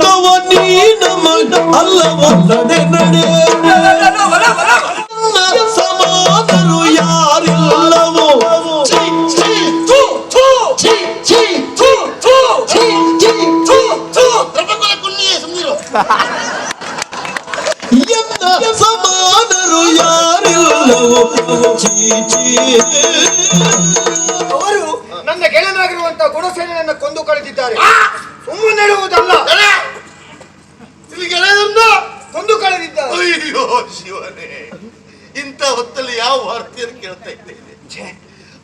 ತವ ನೀನ ಮಗ ಅಲ್ಲವಲ್ಲದೆ ನಡೆ. ಸಮಾನರು ಯಾರಿಲ್ಲವೋ? ಸಮಾನರು. ಯಾರಿಲ್ಲವೋ? ಛೀ. ಅವರು ನನ್ನ ಗೆಳೆಯನಾಗಿರುವಂತ ಗುಣಸೇನೆಯನ್ನ ಕೊಂದು ಕಳೆದಿದ್ದಾರೆ. ಸುಮ್ಮನೆ ಕೊಂದು ಕಳೆದಿದ್ದಾರೆ. ಅಯ್ಯೋ ಶಿವನೇ. ಇಂಥ ಹೊತ್ತಲ್ಲಿ ಯಾವ ವಾರ್ತೆಯನ್ನು ಕೇಳ್ತಾ ಇದ್ದೇನೆ?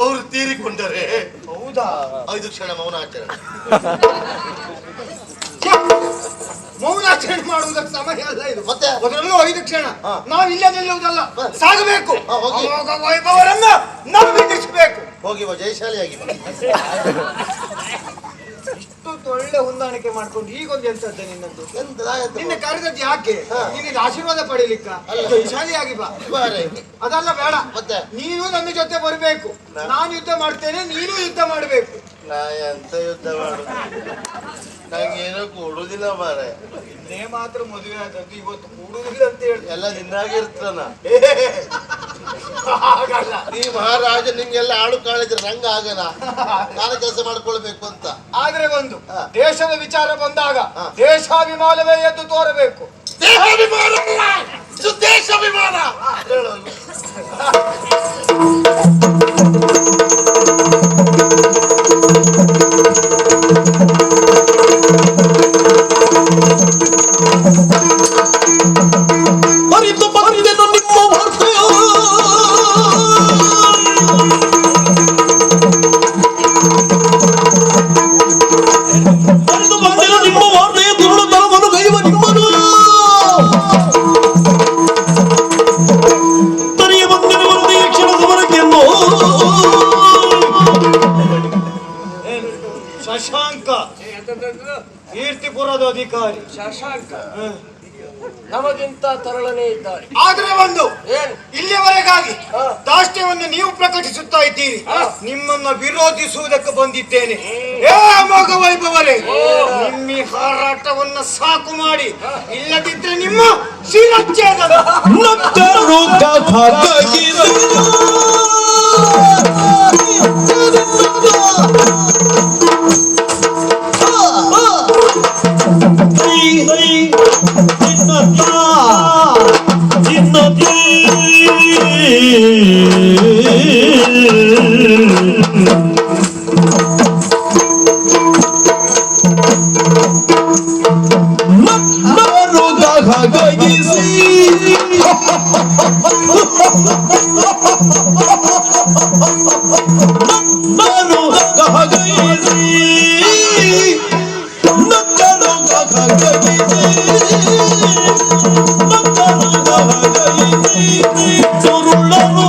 ಅವರು ತೀರಿಕೊಂಡರೆ ಹೌದಾ? ಐದು ಕ್ಷಣ ಮೌನ ಆಚರಣೆ! ಮೌನಾಚರಣೆ ಮಾಡುವುದಕ್ಕೆ ಸಮಯ ಅಲ್ಲ ಇದು. ಮತ್ತೆ? ಅದರಲ್ಲೂ ಐದು ಕ್ಷಣ. ನಾವು ಇಲ್ಲೇ ನಿಲ್ಲುವುದಲ್ಲ. ಸಾಗಬೇಕು. ಅಮೋಘ ವೈಭವರನ್ನ ನಂಬಿಡಿಸಬೇಕು ಹೋಗಿ ಜಯಶಾಲಿಯಾಗಿ ಇಷ್ಟು ಒಳ್ಳೆ ಹೊಂದಾಣಿಕೆ ಮಾಡ್ಕೊಂಡು ಈಗೊಂದು ಎಂತದ್ದೆ ನಿನ್ನದು ನಿನ್ನ ನಿನ್ನೆ ಕರೆದದ್ದು ಯಾಕೆ? ಹಾ. ನಿನಗೆ ಆಶೀರ್ವಾದ ಪಡೀಲಿಕ್ಕ? ಜಯಶಾಲಿಯಾಗಿ ಬಾ. ಬಾರೆ. ಅದಲ್ಲ ಬೇಡ. ಮತ್ತೆ? ನೀನು ನನ್ನ ಜೊತೆ ಬರಬೇಕು. ನಾನು ಯುದ್ಧ ಮಾಡ್ತೇನೆ ನೀನು ಯುದ್ಧ ಮಾಡಬೇಕು. ನಾ ಎಂತ ಯುದ್ಧ ಮಾಡುದು? ನಂಗೇನೋ ಕೊಡುದಿಲ್ಲ ಮಾರೆ. ನಿನ್ನೆ ಮಾತ್ರ ಮದುವೆ ಆದದ್ದು ಇವತ್ತು ಕೂಡುದಿಲ್ಲ ಅಂತ ಹೇಳಿ. ಎಲ್ಲ ನಿನ್ನಾಗಿರ್ತಾನ ಹಾಗಲ್ಲ. ನೀ ಮಹಾರಾಜ ನಿಂಗೆಲ್ಲ ಆಳು ಕಾಳಿದ್ರೆ ನಂಗ ಆಗಲ್ಲ. ನಾನು ಕೆಲಸ ಮಾಡ್ಕೊಳ್ಬೇಕು ಅಂತ. ಆದ್ರೆ ಒಂದು. ದೇಶದ ವಿಚಾರ ಬಂದಾಗ. ದೇಶಾಭಿಮಾನವೇ ಎದ್ದು ತೋರಬೇಕು. ದೇಹಾಭಿಮಾನ ಅಲ್ಲ, ಇದು ದೇಶಾಭಿಮಾನ. ಹೇಳು. ಅಧಿಕಾರಿ ಶಶಾಂಕ. ನಮಗಿಂತ ತರಳನೇ ಇದ್ದಾರೆ. ಆದ್ರೆ ಒಂದು ಏನು? ಇಲ್ಲಿಯವರೆಗಾಗಿ. ದಾಷ್ಟ್ಯವನ್ನು ನೀವು ಪ್ರಕಟಿಸುತ್ತಾ ಇದ್ದೀರಿ. ನಿಮ್ಮನ್ನು ನಿಮ್ಮನ್ನ ವಿರೋಧಿಸುವುದಕ್ಕೆ ಬಂದಿದ್ದೇನೆ. ಏ ಮಗ ವೈಭವರೇ ನಿಮ್ಮ ಹಾರಾಟವನ್ನ ಸಾಕು ಮಾಡಿ. ಇಲ್ಲದಿದ್ರೆ ನಿಮ್ಮ ಶಿರಚ್ಛೇದನ ನಕ್ಕರು ಕಥಗಿದ ನಾನು ಗಹಗೈಸಿ ನಕ್ಕನು ಗಹಗೈಸಿ ನಕ್ಕನು ಗಹಗೈಸಿ ದುರುಳರು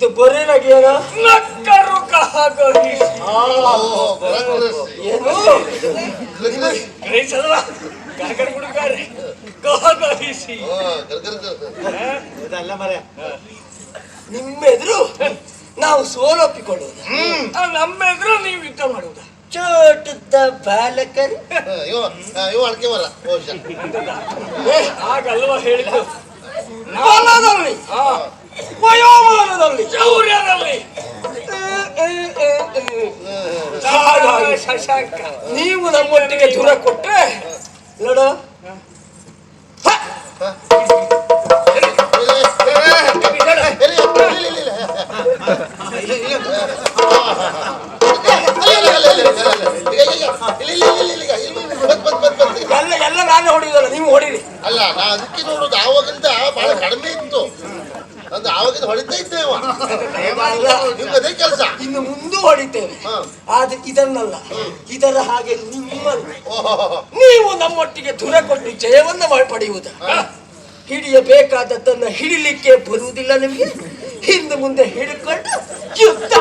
ಇದು ಬರೀ ನಗೆಯನ ನಕ್ಕರು ಕಹಗರಿಸಿ. ಆ ಬರಕರಿಸಿ. ಏನು. ಗ್ರಹಿಸಲ್ಲ ಗರ್ಗರ. ಇದಲ್ಲ ಮರೆ. ನಿಮ್ಮೆದುರು ನಾವು ಸೋಲೊಪ್ಪಿಕೊಳ್ಳೋದು ನಮ್ಮ ಎದುರು ನೀವು ಯುದ್ಧ ಮಾಡುವುದು? ಚೋಟದ ಬಾಲಕರು. ಇವ ಮರ ಬಹುಶಃ. ಹಾಗಲ್ವಾ ಹೇಳಿದ್ದು? ಬಲದಲ್ಲಿ. ವಯೋಮಾನದಲ್ಲಿ. ಶೌರ್ಯದಲ್ಲಿ. ಹಾಗಾಗಿ ಶಶಾಂಕ. ನೀವು ನಮ್ಮೊಟ್ಟಿಗೆ ದೂರ ಕೊಟ್ಟರೆ ನೋಡ ಎಲ್ಲ ಎಲ್ಲ ನಾನೇ ಹೊಡೆಯುದಲ್ಲ ನೀವು ಹೊಡೀರಿ. ಅಲ್ಲ ನಾ ಅದಕ್ಕೆ ನೋಡೋದು ಆವಾಗಿಂದ ಬಹಳ ಕಡಿಮೆ ಇತ್ತು. ಅದು ಆವಾಗಿಂದ ಹೊಡಿತಾ ಇದ್ದೇವ ನಿಮ್ಗೆ ಅದೇ ಕೆಲಸ? ಇನ್ನು ಮುಂದೆ ಹೊಡಿತೇವೆ. ಆದ್ರೆ ಇದನ್ನಲ್ಲ ಇದರ ಹಾಗೆ ನಿಮ್ಮ ಓಹೋ ನೀವು ನಮ್ಮೊಟ್ಟಿಗೆ ದೂರ ಕೊಟ್ಟು ಜಯವನ್ನ ಪಡೆಯುವುದ. ಹಿಡಿಯಬೇಕಾದದ್ದನ್ನ ಹಿಡಿಲಿಕ್ಕೆ ಬರುವುದಿಲ್ಲ ನಿಮಗೆ? ಹಿಂದೆ ಮುಂದೆ ಹಿಡ್ಕೊಂಡು ಯುದ್ಧ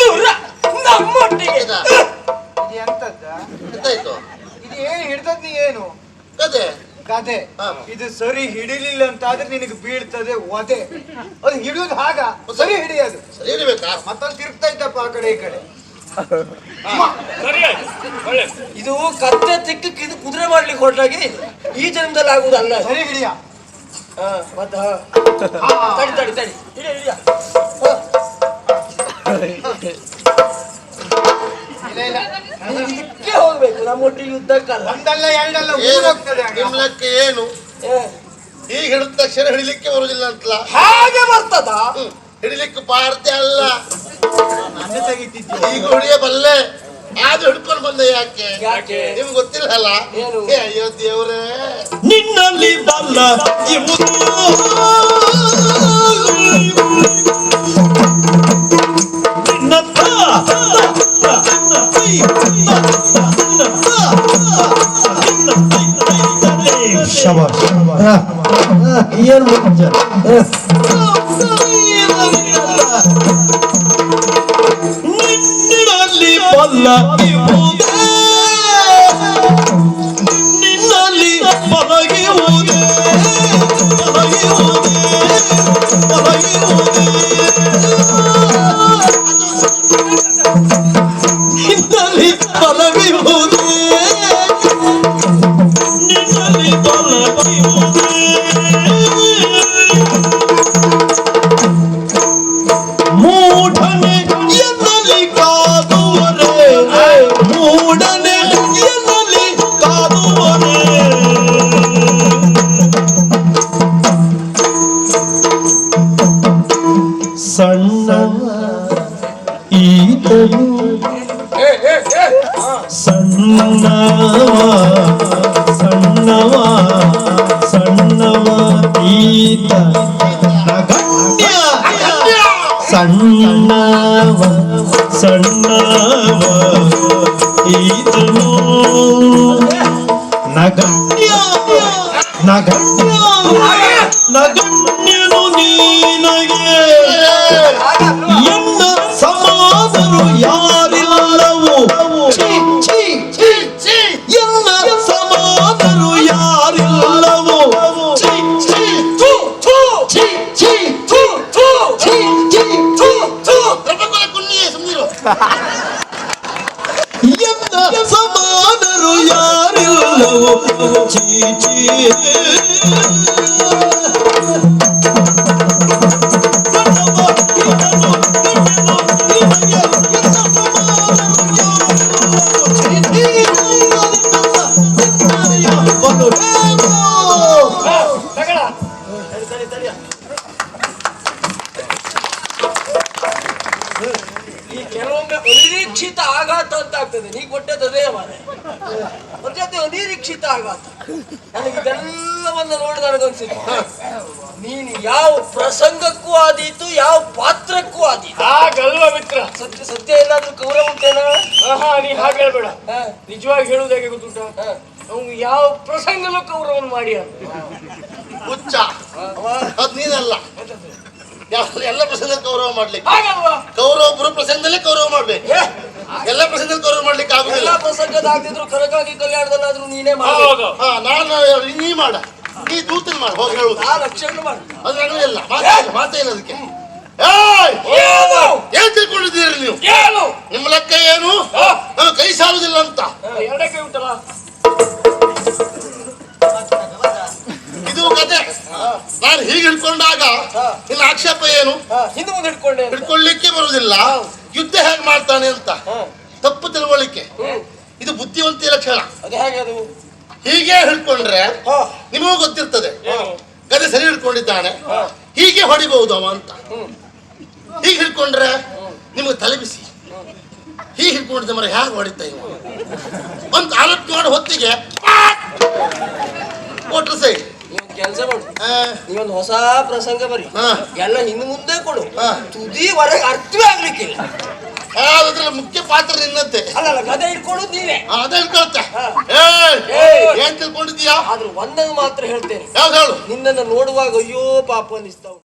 ದೂರ ನಮ್ಮೊಟ್ಟಿಗೆ. ಎಂತದ್ದ? ಎಂತಾಯ್ತು? ಇದು ಏನು ಹಿಡ್ದದ್ ನೀ ಏನು ಕತೆ. ಕತೆ. ಇದು ಸರಿ ಹಿಡಿಲಿಲ್ಲ ಅಂತ ಆದ್ರೆ ನಿನಗೆ ಬೀಳ್ತದೆ ಒದೆ ಅದು ಹಿಡಿಯೋದು ಹಾಗ ಸರಿ ಹಿಡಿಯೋದು. ಸರಿ ಹಿಡಿಬೇಕಾ? ಮತ್ತೊಂದು ತಿರುಗ್ತಾ ಇದ್ದಪ್ಪ ಆ ಕಡೆ ಈ ಕಡೆ. ಇದು ಕತ್ತೆ ತಿಕ್ಕಕ್ಕೆ ಇದು ಕುದುರೆ ಮಾಡ್ಲಿಕ್ಕೆ ಹೊರಟಾಗಿ ಈ ಜನ್ಮದಲ್ಲಿ ಆಗುದಲ್ಲ. ಸರಿ ಹಿಡಿಯ. ಹಾ, ಮತ್ತ ಹಾ. ತಡಿ ತಡಿ ತಡಿ. ಹಿಡಿಯ ಹಿಡಿಯ. ಇಲ್ಲ ಇಲ್ಲ. ಇದಕ್ಕೆ ಹೋಗ್ಬೇಕು ನಮ್ಮೊಟ್ಟಿಗೆ ಯುದ್ಧಕ್ಕಲ್ಲ. ಒಂದಲ್ಲ ಎರಡಲ್ಲ ಊರ್ ಏನು ಹೋಗ್ತದೆ ಆಗ. ನಿಮ್ ಲೆಕ್ಕ ಏನು? ಏ, ಈಗ ಹಿಡಿದ ತಕ್ಷಣ ಹಿಡಿಲಿಕ್ಕೆ ಬರುದಿಲ್ಲ ಅಂತಲ್ಲ? ಹಾಗೆ ಬರ್ತದ? ಹ್ಮ್. ಹಿಡಿಲಿಕ್ಕೆ ಪಾರ್ತೆ ಅಲ್ಲ. ನನ್ನ ತೆಗಿತಿದ್ದೆ. ಈಗ ಹೊಡಿಯಬಲ್ಲೆ ಆದ್ರೂ ಹಿಡ್ಕೊಂಡು ಬಂದೆ ಯಾಕೆ? ಯಾಕೆ? ನಿಮ್ಗೆ ಗೊತ್ತಿಲ್ಲ ಅಲ್ಲ ಏನು? ಏ, ಅಯ್ಯೋ ದೇವ್ರೇ. ನಿನ್ನಲ್ಲಿ ಬಲ್ಲ ಇರುವುದು ಏನ್ ನಿನ್ನಲ್ಲಿ ಬಲ್ಲ ಸಣ್ಣವ ಸಣ್ಣವ ಈತನು ನಗಣ್ಯ ನಗಣ್ಯ ನಗಣ್ಯನು ನೀನಗೆ চিঠি ಆಘಾತ ಅಂತ ಆಗ್ತದೆ ನೀ ಕೊಟ್ಟದ್ದೇ ಮಾರೆ ಅವ್ರ ಜೊತೆ ಅನಿರೀಕ್ಷಿತ ಆಘಾತ ನನಗೆ ಇದೆಲ್ಲವನ್ನ ನೋಡಿ ನನಗನ್ಸಿತ್ತು ನೀನು ಯಾವ ಪ್ರಸಂಗಕ್ಕೂ ಆದೀತು ಯಾವ ಪಾತ್ರಕ್ಕೂ ಆದೀತು. ಹಾಗಲ್ವಾ ಮಿತ್ರ. ಸತ್ಯ ಸತ್ಯ ಏನಾದ್ರೂ ಕೌರವ ಉಂಟೇನಾ ಆಹಾ ನೀ ಹಾಗೆ ಹೇಳ್ಬೇಡ. ನಿಜವಾಗಿ ಹೇಳುದು ಹೇಗೆ ಗೊತ್ತುಂಟ. ಅವ್ನು ಯಾವ ಪ್ರಸಂಗಲೂ ಕೌರವನ್ ಮಾಡಿ ಹುಚ್ಚ. ಅದ್ ನೀನಲ್ಲ. ಎಲ್ಲ ಪ್ರಸಂಗ ಗೌರವ ಮಾಡ್ಲಿಕ್ಕೆ? ಹಾಗಲ್ವಾ? ಕೌರವ ಗುರು ಪ್ರಸಂಗದಲ್ಲೇ ಗೌರವ ಮಾಡ್ಬೇಕು. ಎಲ್ಲ ಪ್ರಸಂಗದಲ್ಲಿ ಕವರ್ ಮಾಡ್ಲಿಕ್ಕೆ ಆಗುದಿಲ್ಲ. ಎಲ್ಲಾ ಪ್ರಸಂಗದ ಆಗ್ತಿದ್ರು ಕರಗಾಗಿ ಕಲ್ಯಾಣದಲ್ಲಾದ್ರೂ ನೀನೇ ಮಾಡು. ಹೌದು. ಹಾ ನಾನು ನೀ ಮಾಡ. ನೀ ದೂತನ್ ಮಾಡ ಹೋಗಿ ಹೇಳುದು. ಆ ರಕ್ಷಣೆ ಮಾಡು. ಅದು ನನಗೆ ಇಲ್ಲ. ಮಾತೇ ಇಲ್ಲ ಮಾತೇ ಇಲ್ಲ ಅದಕ್ಕೆ. ಏಯ್! ಏನು? ಏನ್ ತಿಳ್ಕೊಂಡಿದ್ದೀರಿ ನೀವು? ಏನು ನಿಮ್ಮ ಲೆಕ್ಕ ಏನು? ಹಾ. ನನ್ನ ಕೈ ಸಾಲುದಿಲ್ಲ ಅಂತ. ಎರಡಕ್ಕೆ ಉಂಟಲ್ಲ? ಇದು ಕತೆ. ನಾನು ಹೀಗೆ ಹಿಡ್ಕೊಂಡಾಗ ನಿನ್ನ ಆಕ್ಷೇಪ ಏನು? ಹಾ, ಮುಂದೆ ಹಿಡ್ಕೊಂಡೆ ಅಂತ. ಹಿಡ್ಕೊಳ್ಳಿಕ್ಕೆ ಬರುವುದಿಲ್ಲ. ಯುದ್ಧ ಹೇಗೆ ಮಾಡ್ತಾನೆ ಅಂತ? ತಪ್ಪು ತಿಳುವಳಿಕೆ. ಇದು ಬುದ್ಧಿವಂತಿಯ ಲಕ್ಷಣ ಹೇಗೆ ಹಿಡ್ಕೊಂಡ್ರೆ ನಿಮಗೂ ಗೊತ್ತಿರ್ತದೆ? ಗದೆ ಸರಿ ಹಿಡ್ಕೊಂಡಿದ್ದಾನೆ. ಹೀಗೆ ಹೊಡಿಬಹುದು ಅವ ಅಂತ. ಹೀಗೆ ಹಿಡ್ಕೊಂಡ್ರೆ ನಿಮಗೆ ತಲೆ ಬಿಸಿ. ಹೀಗೆ ಹಿಡ್ಕೊಂಡಿದ್ದ ಮರ ಹೇಗೆ ಹೊಡಿತಾ ಇವ? ಒಂದು ಆಲೋಚನೆ ಮಾಡೋ ಹೊತ್ತಿಗೆ ಕೊಟ್ರು ಸೈ ನೀವೊಂದು ಕೆಲಸ ಮಾಡು. ನೀವೊಂದು ಹೊಸ ಪ್ರಸಂಗ ಬರಿ. ಎಲ್ಲ ಹಿಂದೆ ಮುಂದೆ ಕೊಡು. ತುದಿ ತುದಿವರೆಗೆ ಅರ್ಥವೇ ಆಗ್ಲಿಕ್ಕಿಲ್ಲ. ಅದ್ರಲ್ಲಿ ಮುಖ್ಯ ಪಾತ್ರ ನಿನ್ನಂತೆ ಅಲ್ಲ ಗದೆ ಹಿಡ್ಕೊಳ್ಳೋದು ನೀವೇ. ಅದೇ ಏಯ್. ಏನ್ ತಿಳ್ಕೊಂಡಿದ್ಯಾ ಆದ್ರೂ ಒಂದನ್ನು ಮಾತ್ರ ಹೇಳ್ತೇನೆ. ಯಾವ್ದು ಹೇಳು. ನಿನ್ನನ್ನು ನೋಡುವಾಗ ಅಯ್ಯೋ ಪಾಪ ಅನಿಸ್ತಾ ಉಂಟು.